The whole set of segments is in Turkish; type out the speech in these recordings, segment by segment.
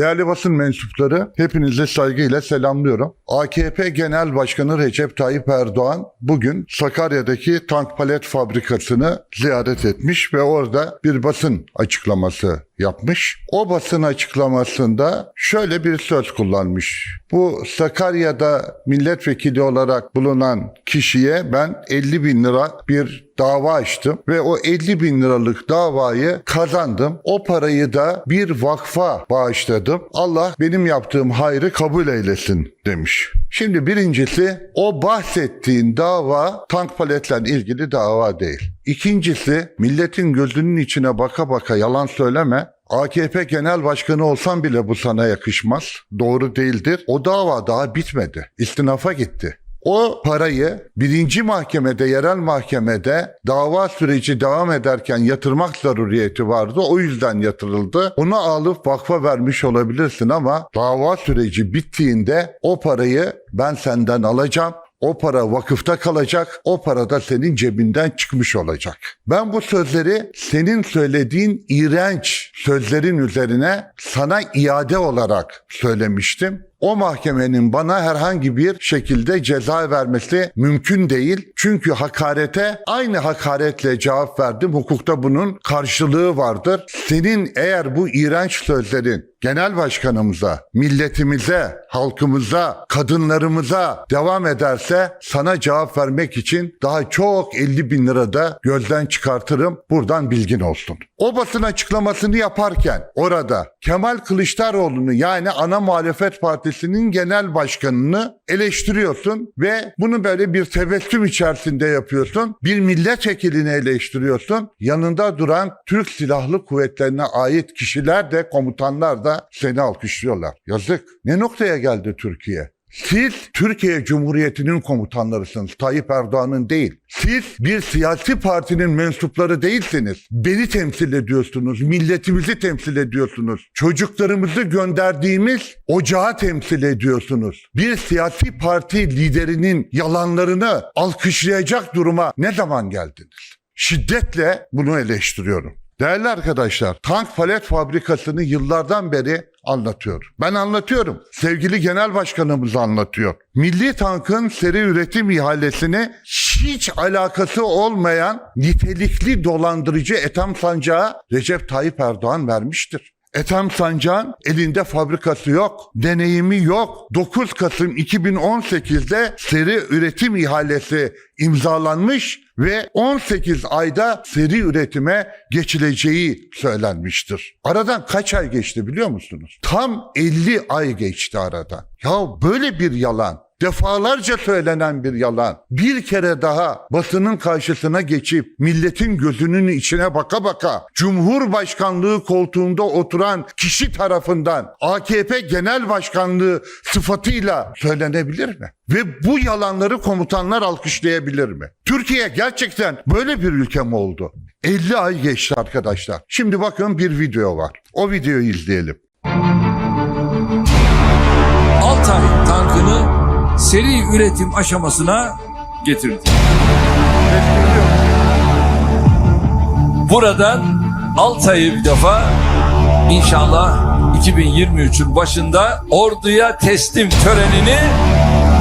Değerli basın mensupları, hepinizi saygıyla selamlıyorum. AKP Genel Başkanı Recep Tayyip Erdoğan bugün Sakarya'daki tank palet fabrikasını ziyaret etmiş ve orada bir basın açıklaması yapmış. O basın açıklamasında şöyle bir söz kullanmış. Bu Sakarya'da milletvekili olarak bulunan kişiye ben 50 bin lira bir dava açtım ve o 50 bin liralık davayı kazandım. O parayı da bir vakfa bağışladım. Allah benim yaptığım hayrı kabul eylesin demiş. Şimdi birincisi o bahsettiğin dava tank paletle ilgili dava değil. İkincisi milletin gözünün içine baka baka yalan söyleme. AKP genel başkanı olsan bile bu sana yakışmaz. Doğru değildir. O dava daha bitmedi. İstinafa gitti. O parayı birinci mahkemede, yerel mahkemede dava süreci devam ederken yatırmak zaruriyeti vardı. O yüzden yatırıldı. Onu alıp vakfa vermiş olabilirsin ama dava süreci bittiğinde o parayı ben senden alacağım. O para vakıfta kalacak, o para da senin cebinden çıkmış olacak. Ben bu sözleri senin söylediğin iğrenç sözlerin üzerine sana iade olarak söylemiştim. O mahkemenin bana herhangi bir şekilde ceza vermesi mümkün değil. Çünkü hakarete aynı hakaretle cevap verdim. Hukukta bunun karşılığı vardır. Senin eğer bu iğrenç sözlerin genel başkanımıza, milletimize, halkımıza, kadınlarımıza devam ederse sana cevap vermek için daha çok 50 bin lira da gözden çıkartırım. Buradan bilgin olsun. O basın açıklamasını yaparken orada Kemal Kılıçdaroğlu'nu yani ana muhalefet partisinin genel başkanını eleştiriyorsun ve bunu böyle bir tebessüm içerisinde yapıyorsun. Bir milletvekilini eleştiriyorsun. Yanında duran Türk Silahlı Kuvvetlerine ait kişiler de komutanlar da seni alkışlıyorlar. Yazık. Ne noktaya geldi Türkiye? Siz Türkiye Cumhuriyeti'nin komutanlarısınız. Tayyip Erdoğan'ın değil. Siz bir siyasi partinin mensupları değilsiniz. Beni temsil ediyorsunuz. Milletimizi temsil ediyorsunuz. Çocuklarımızı gönderdiğimiz ocağı temsil ediyorsunuz. Bir siyasi parti liderinin yalanlarını alkışlayacak duruma ne zaman geldiniz? Şiddetle bunu eleştiriyorum. Değerli arkadaşlar, tank palet fabrikasını yıllardan beri anlatıyorum. Ben anlatıyorum. Sevgili Genel Başkanımız anlatıyor. Milli tankın seri üretim ihalesini hiç alakası olmayan nitelikli dolandırıcı Ethem Sancağı Recep Tayyip Erdoğan vermiştir. Ethem Sancak'ın elinde fabrikası yok, deneyimi yok. 9 Kasım 2018'de seri üretim ihalesi imzalanmış ve 18 ayda seri üretime geçileceği söylenmiştir. Aradan kaç ay geçti biliyor musunuz? Tam 50 ay geçti aradan. Ya böyle bir yalan defalarca söylenen bir yalan. Bir kere daha basının karşısına geçip milletin gözünün içine baka baka Cumhurbaşkanlığı koltuğunda oturan kişi tarafından AKP Genel Başkanlığı sıfatıyla söylenebilir mi? Ve bu yalanları komutanlar alkışlayabilir mi? Türkiye gerçekten böyle bir ülke mi oldu? 50 ay geçti arkadaşlar. Şimdi bakın bir video var. O videoyu izleyelim. Altay tankını seri üretim aşamasına getirdi. Buradan Altay'ı bir defa inşallah 2023'ün başında orduya teslim törenini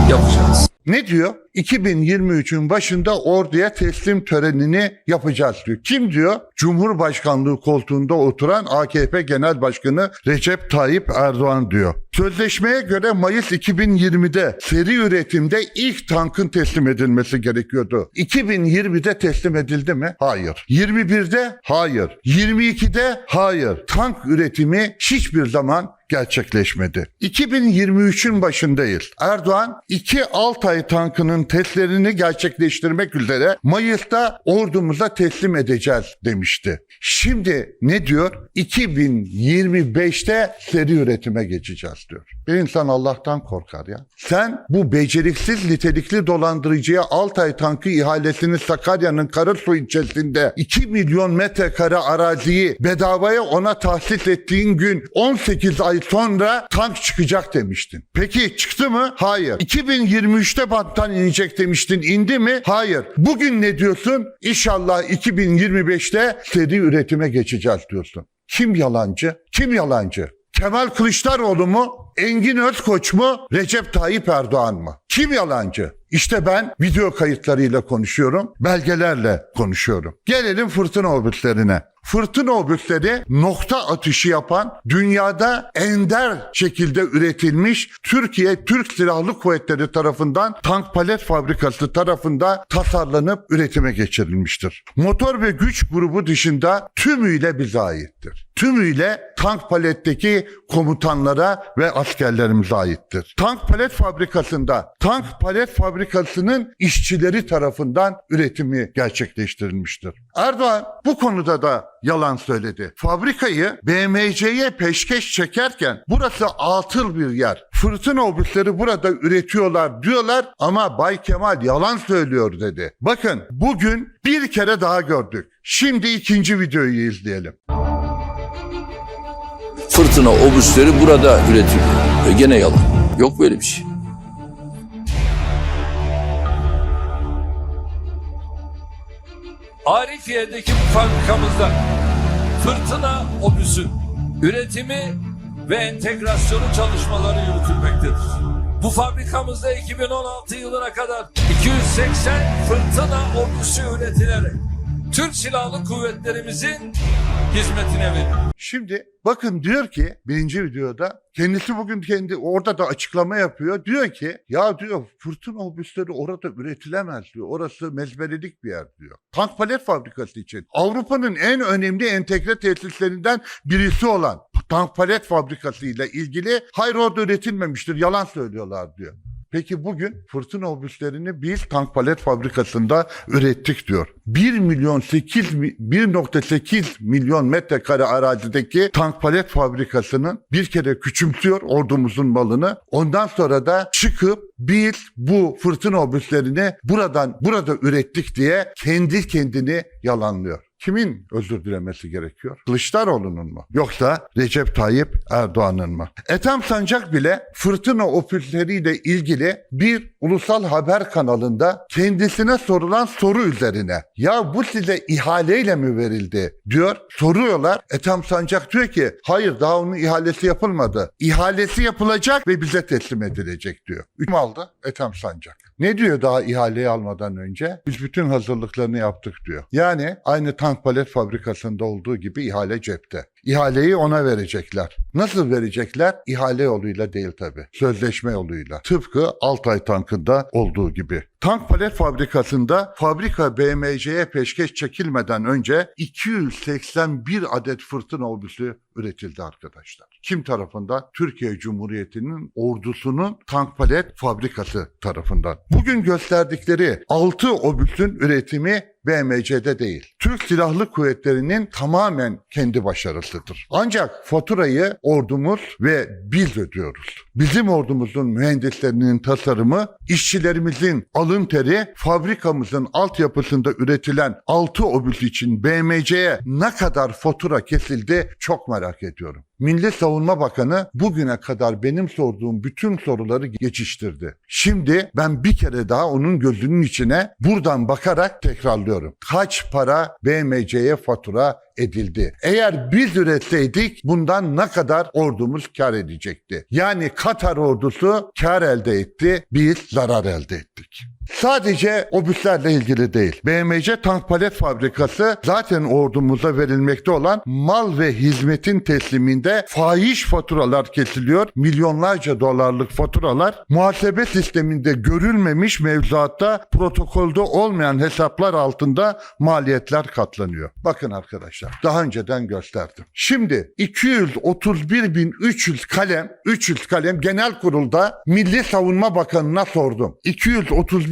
yapacağız. Ne diyor? 2023'ün başında orduya teslim törenini yapacağız diyor. Kim diyor? Cumhurbaşkanlığı koltuğunda oturan AKP Genel Başkanı Recep Tayyip Erdoğan diyor. Sözleşmeye göre Mayıs 2020'de seri üretimde ilk tankın teslim edilmesi gerekiyordu. 2020'de teslim edildi mi? Hayır. 21'de? Hayır. 22'de? Hayır. Tank üretimi hiçbir zaman gerçekleşmedi. 2023'ün başındayız. Erdoğan iki Altay tankının testlerini gerçekleştirmek üzere Mayıs'ta ordumuza teslim edeceğiz demişti. Şimdi ne diyor? 2025'te seri üretime geçeceğiz diyor. Bir insan Allah'tan korkar ya. Sen bu beceriksiz nitelikli dolandırıcıya Altay tankı ihalesini Sakarya'nın Karasu ilçesinde 2 milyon metrekare araziyi bedavaya ona tahsis ettiğin gün 18 ay sonra tank çıkacak demiştin. Peki çıktı mı? Hayır. 2023'te banttan inecek demiştin. İndi mi? Hayır. Bugün ne diyorsun? İnşallah 2025'te seri üretime geçeceğiz diyorsun. Kim yalancı? Kim yalancı? Kemal Kılıçdaroğlu mu? Engin Özkoç mu? Recep Tayyip Erdoğan mı? Kim yalancı? İşte ben video kayıtlarıyla konuşuyorum, belgelerle konuşuyorum. Gelelim fırtına obüslerine. Fırtına obüsleri nokta atışı yapan, dünyada ender şekilde üretilmiş Türkiye Türk Silahlı Kuvvetleri tarafından tank palet fabrikası tarafında tasarlanıp üretime geçirilmiştir. Motor ve güç grubu dışında tümüyle bize aittir. Tümüyle tank paletteki komutanlara ve askerlerimize aittir. Tank palet fabrikasında tank palet fabrikasının işçileri tarafından üretimi gerçekleştirilmiştir. Erdoğan bu konuda da yalan söyledi. Fabrikayı BMC'ye peşkeş çekerken burası atıl bir yer. Fırtına obüsleri burada üretiyorlar diyorlar ama Bay Kemal yalan söylüyor dedi. Bakın bugün bir kere daha gördük. Şimdi ikinci videoyu izleyelim. Fırtına obüsleri burada üretiliyor. E gene yalan. Yok böyle bir şey. Arifiye'deki bu fabrikamızda fırtına obüsü üretimi ve entegrasyonu çalışmaları yürütülmektedir. Bu fabrikamızda 2016 yılına kadar 280 fırtına obüsü üretilerek Türk Silahlı Kuvvetlerimizin hizmetine verildi. Şimdi bakın diyor ki birinci videoda kendisi bugün kendi orada da açıklama yapıyor. Diyor ki ya diyor fırtına obüsleri orada üretilemez diyor. Orası mezbelelik bir yer diyor. Tank palet fabrikası için Avrupa'nın en önemli entegre tesislerinden birisi olan tank palet fabrikası ile ilgili hayır orada üretilmemiştir yalan söylüyorlar diyor. Peki bugün fırtına obüslerini biz tank palet fabrikasında ürettik diyor. 1 milyon 8 mi- 1.8 milyon metrekare arazideki tank palet fabrikasının bir kere küçümsüyor ordumuzun malını. Ondan sonra da çıkıp biz bu fırtına obüslerini buradan burada ürettik diye kendi kendini yalanlıyor. Kimin özür dilemesi gerekiyor? Kılıçdaroğlu'nun mu? Yoksa Recep Tayyip Erdoğan'ın mı? Ethem Sancak bile fırtına obüsleriyle ilgili bir ulusal haber kanalında kendisine sorulan soru üzerine ya bu size ihaleyle mi verildi diyor. Soruyorlar. Ethem Sancak diyor ki hayır daha onun ihalesi yapılmadı. İhalesi yapılacak ve bize teslim edilecek diyor. Kim aldı? Ethem Sancak. Ne diyor daha ihaleyi almadan önce? Biz bütün hazırlıklarını yaptık diyor. Yani aynı tank palet fabrikasında olduğu gibi ihale cepte. İhaleyi ona verecekler. Nasıl verecekler? İhale yoluyla değil tabi. Sözleşme yoluyla. Tıpkı Altay tankında olduğu gibi. Tank palet fabrikasında fabrika BMC'ye peşkeş çekilmeden önce 281 adet fırtına obüsü üretildi arkadaşlar. Kim tarafından? Türkiye Cumhuriyeti'nin ordusunun tank palet fabrikası tarafından. Bugün gösterdikleri 6 obüsün üretimi BMC'de değil. Türk Silahlı Kuvvetleri'nin tamamen kendi başarısıdır. Ancak faturayı ordumuz ve biz ödüyoruz. Bizim ordumuzun mühendislerinin tasarımı, işçilerimizin alın teri, fabrikamızın altyapısında üretilen 6 obüs için BMC'ye ne kadar fatura kesildi çok merak ediyorum. Milli Savunma Bakanı bugüne kadar benim sorduğum bütün soruları geçiştirdi. Şimdi ben bir kere daha onun gözünün içine buradan bakarak tekrarlıyorum. Kaç para BMC'ye fatura edildi? Eğer biz üretseydik bundan ne kadar ordumuz kar edecekti? Yani Katar ordusu kar elde etti, biz zarar elde ettik. Sadece obüslerle ilgili değil. BMC Tank Palet Fabrikası zaten ordumuza verilmekte olan mal ve hizmetin tesliminde fahiş faturalar kesiliyor. Milyonlarca dolarlık faturalar muhasebe sisteminde görülmemiş mevzuatta protokolde olmayan hesaplar altında maliyetler katlanıyor. Bakın arkadaşlar daha önceden gösterdim. Şimdi 231.300 kalem 300 kalem genel kurulda Milli Savunma Bakanı'na sordum.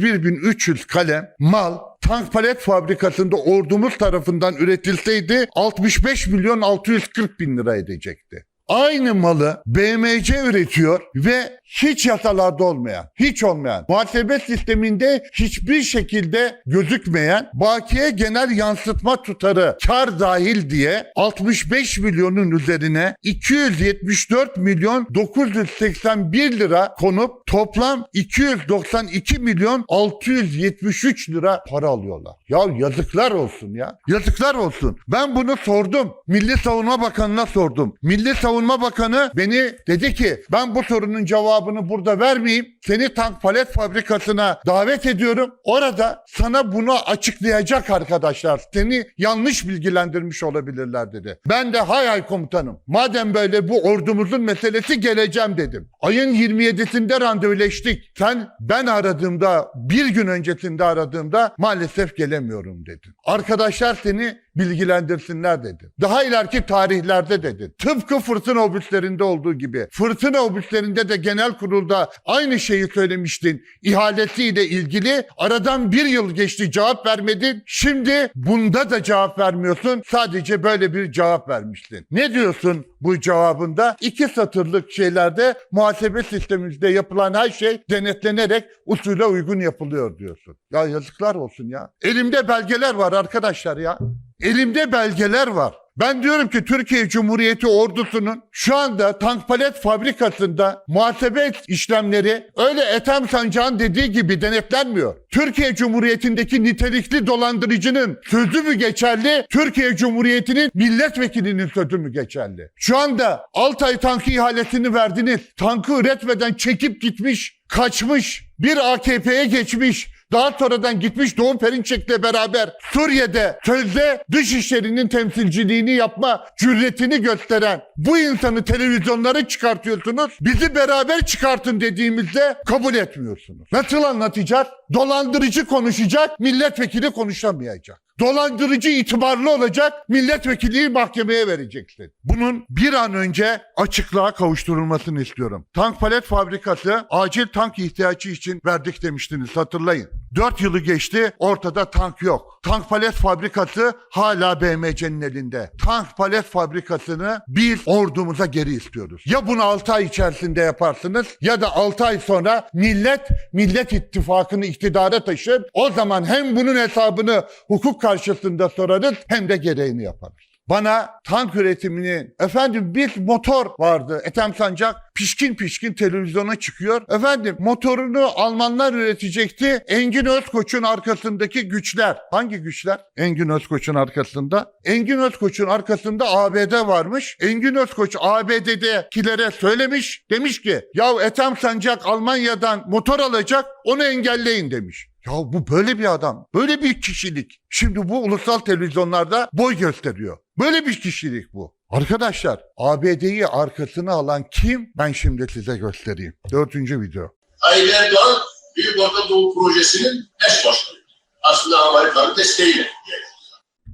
231.300 kalem mal tank palet fabrikasında ordumuz tarafından üretilseydi 65 milyon 640 bin lira edecekti. Aynı malı BMC üretiyor ve hiç yasalarda olmayan, hiç olmayan, muhasebe sisteminde hiçbir şekilde gözükmeyen, bakiye genel yansıtma tutarı kar dahil diye 65 milyonun üzerine 274 milyon 981 lira konup toplam 292 milyon 673 lira para alıyorlar. Ya yazıklar olsun ya. Yazıklar olsun. Ben bunu sordum. Milli Savunma Bakanı'na sordum. Milli Savunma Bakanı beni dedi ki ben bu sorunun cevabını burada vermeyeyim. Seni tank palet fabrikasına davet ediyorum. Orada sana bunu açıklayacak arkadaşlar. Seni yanlış bilgilendirmiş olabilirler dedi. Ben de hay hay komutanım. Madem böyle bu ordumuzun meselesi geleceğim dedim. Ayın 27'sinde randevuleştik. Sen ben aradığımda bir gün öncesinde aradığımda maalesef gelemiyorum dedin. Arkadaşlar seni bilgilendirsinler dedi. Daha ileriki tarihlerde dedi. Tıpkı fırtına obüslerinde olduğu gibi. Fırtına obüslerinde de genel kurulda aynı şeyi söylemiştin. İhalesiyle ilgili aradan bir yıl geçti cevap vermedin. Şimdi bunda da cevap vermiyorsun. Sadece böyle bir cevap vermiştin. Ne diyorsun bu cevabında? İki satırlık şeylerde muhasebe sistemimizde yapılan her şey denetlenerek usule uygun yapılıyor diyorsun. Ya yazıklar olsun ya. Elimde belgeler var arkadaşlar ya. Elimde belgeler var. Ben diyorum ki Türkiye Cumhuriyeti ordusunun şu anda tank palet fabrikasında muhasebe işlemleri öyle Ethem Sancak'ın dediği gibi denetlenmiyor. Türkiye Cumhuriyeti'ndeki nitelikli dolandırıcının sözü mü geçerli? Türkiye Cumhuriyeti'nin milletvekilinin sözü mü geçerli? Şu anda Altay tankı ihalesini verdiniz. Tankı üretmeden çekip gitmiş, kaçmış, bir AKP'ye geçmiş. Daha sonradan gitmiş Doğu Perinçek'le beraber Suriye'de sözde dışişlerinin temsilciliğini yapma cüretini gösteren bu insanı televizyonlara çıkartıyorsunuz. Bizi beraber çıkartın dediğimizde kabul etmiyorsunuz. Nasıl anlatacak? Dolandırıcı konuşacak, milletvekili konuşamayacak. Dolandırıcı itibarlı olacak, milletvekili mahkemeye vereceksin. Bunun bir an önce açıklığa kavuşturulmasını istiyorum. Tank palet fabrikası acil tank ihtiyacı için verdik demiştiniz hatırlayın. 4 yılı geçti ortada tank yok. Tank palet fabrikası hala BMC'nin elinde. Tank palet fabrikasını biz ordumuza geri istiyoruz. Ya bunu 6 ay içerisinde yaparsınız ya da 6 ay sonra millet Millet İttifakı'nı iktidara taşır. O zaman hem bunun hesabını hukuk karşısında sorarız hem de gereğini yaparız. Bana tank üretimini efendim bir motor vardı Ethem Sancak pişkin pişkin televizyona çıkıyor. Efendim motorunu Almanlar üretecekti. Engin Özkoç'un arkasındaki güçler. Hangi güçler? Engin Özkoç'un arkasında. Engin Özkoç'un arkasında ABD varmış. Engin Özkoç ABD'dekilere söylemiş. Demiş ki ya Ethem Sancak Almanya'dan motor alacak onu engelleyin demiş. Ya bu böyle bir adam, böyle bir kişilik. Şimdi bu ulusal televizyonlarda boy gösteriyor. Böyle bir kişilik bu. Arkadaşlar ABD'yi arkasına alan kim? Ben şimdi size göstereyim. Dördüncü video. Tayyip Erdoğan Büyük Orta Doğu Projesi'nin eş başkanı. Aslında Amerika'nın desteğiyle.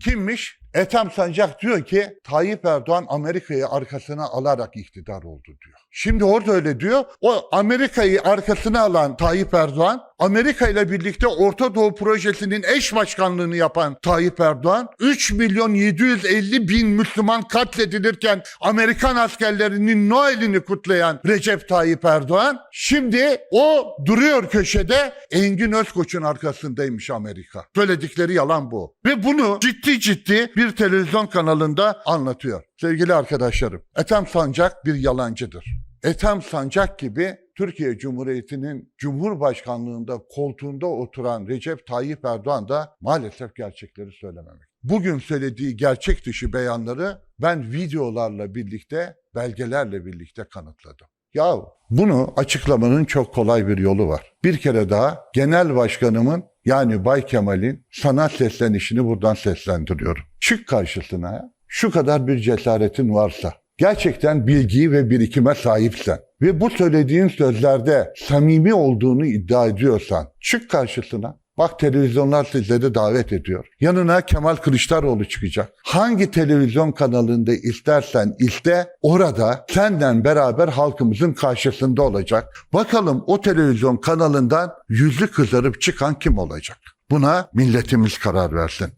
Kimmiş? Ethem Sancak diyor ki Tayyip Erdoğan Amerika'yı arkasına alarak iktidar oldu diyor. Şimdi orada öyle diyor. O Amerika'yı arkasına alan Tayyip Erdoğan, Amerika ile birlikte Orta Doğu Projesi'nin eş başkanlığını yapan Tayyip Erdoğan, 3 milyon 750 bin Müslüman katledilirken Amerikan askerlerinin Noel'ini kutlayan Recep Tayyip Erdoğan, şimdi o duruyor köşede Engin Özkoç'un arkasındaymış Amerika. Söyledikleri yalan bu. Ve bunu ciddi ciddi bir televizyon kanalında anlatıyor. Sevgili arkadaşlarım, Ethem Sancak bir yalancıdır. Ethem Sancak gibi Türkiye Cumhuriyeti'nin Cumhurbaşkanlığında koltuğunda oturan Recep Tayyip Erdoğan da maalesef gerçekleri söylememek. Bugün söylediği gerçek dışı beyanları ben videolarla birlikte, belgelerle birlikte kanıtladım. Ya bunu açıklamanın çok kolay bir yolu var. Bir kere daha genel başkanımın yani Bay Kemal'in sanat seslenişini buradan seslendiriyorum. Çık karşısına. Şu kadar bir cesaretin varsa, gerçekten bilgiyi ve birikime sahipsen ve bu söylediğin sözlerde samimi olduğunu iddia ediyorsan çık karşısına. Bak televizyonlar sizleri davet ediyor. Yanına Kemal Kılıçdaroğlu çıkacak. Hangi televizyon kanalında istersen iste orada senden beraber halkımızın karşısında olacak. Bakalım o televizyon kanalından yüzü kızarıp çıkan kim olacak? Buna milletimiz karar versin.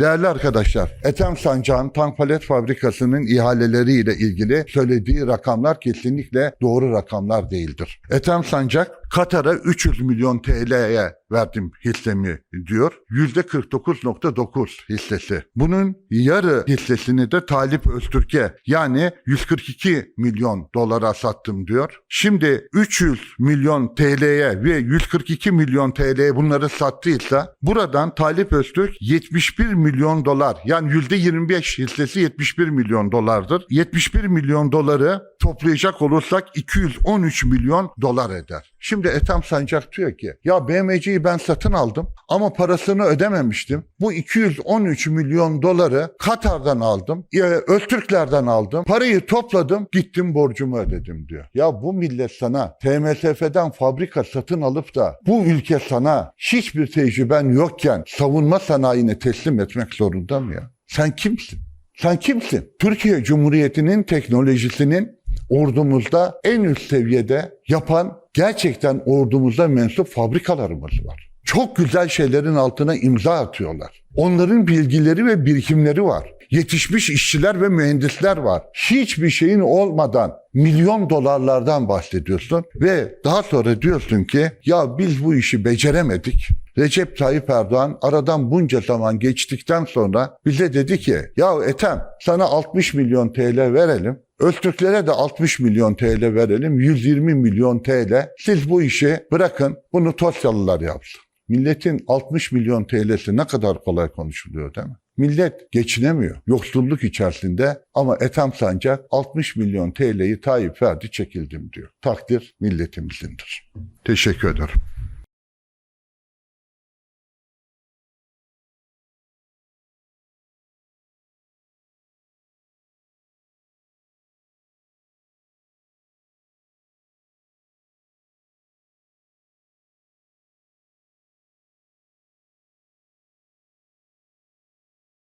Değerli arkadaşlar, Ethem Sancak'ın tank palet fabrikasının ihaleleriyle ilgili söylediği rakamlar kesinlikle doğru rakamlar değildir. Ethem Sancak Katar'a 300 milyon TL'ye verdim hissemi diyor. %49.9 hissesi. Bunun yarı hissesini de Talip Öztürk'e yani 142 milyon dolara sattım diyor. Şimdi 300 milyon TL'ye ve 142 milyon TL'ye bunları sattıysa buradan Talip Öztürk 71 milyon dolar yani %25 hissesi 71 milyon dolardır. 71 milyon doları toplayacak olursak 213 milyon dolar eder. Şimdi Ethem Sancak diyor ki ya BMC'yi ben satın aldım ama parasını ödememiştim. Bu 213 milyon doları Katar'dan aldım. e, Öztürklerden aldım. Parayı topladım gittim borcumu ödedim diyor. Ya bu millet sana TMSF'den fabrika satın alıp da bu ülke sana hiçbir tecrüben yokken savunma sanayine teslim etmek zorunda mı ya? Sen kimsin? Sen kimsin? Türkiye Cumhuriyeti'nin teknolojisinin ordumuzda en üst seviyede yapan gerçekten ordumuza mensup fabrikalarımız var. Çok güzel şeylerin altına imza atıyorlar. Onların bilgileri ve birikimleri var. Yetişmiş işçiler ve mühendisler var. Hiçbir şeyin olmadan milyon dolarlardan bahsediyorsun ve daha sonra diyorsun ki ya biz bu işi beceremedik. Recep Tayyip Erdoğan aradan bunca zaman geçtikten sonra bize dedi ki ya Ethem sana 60 milyon TL verelim. Öztürklere de 60 milyon TL verelim. 120 milyon TL. Siz bu işi bırakın bunu Tosyalılar yapsın. Milletin 60 milyon TL'si ne kadar kolay konuşuluyor değil mi? Millet geçinemiyor. Yoksulluk içerisinde ama Ethem Sancak 60 milyon TL'yi Tayyip verdi çekildim diyor. Takdir milletimizindir. Teşekkür ederim.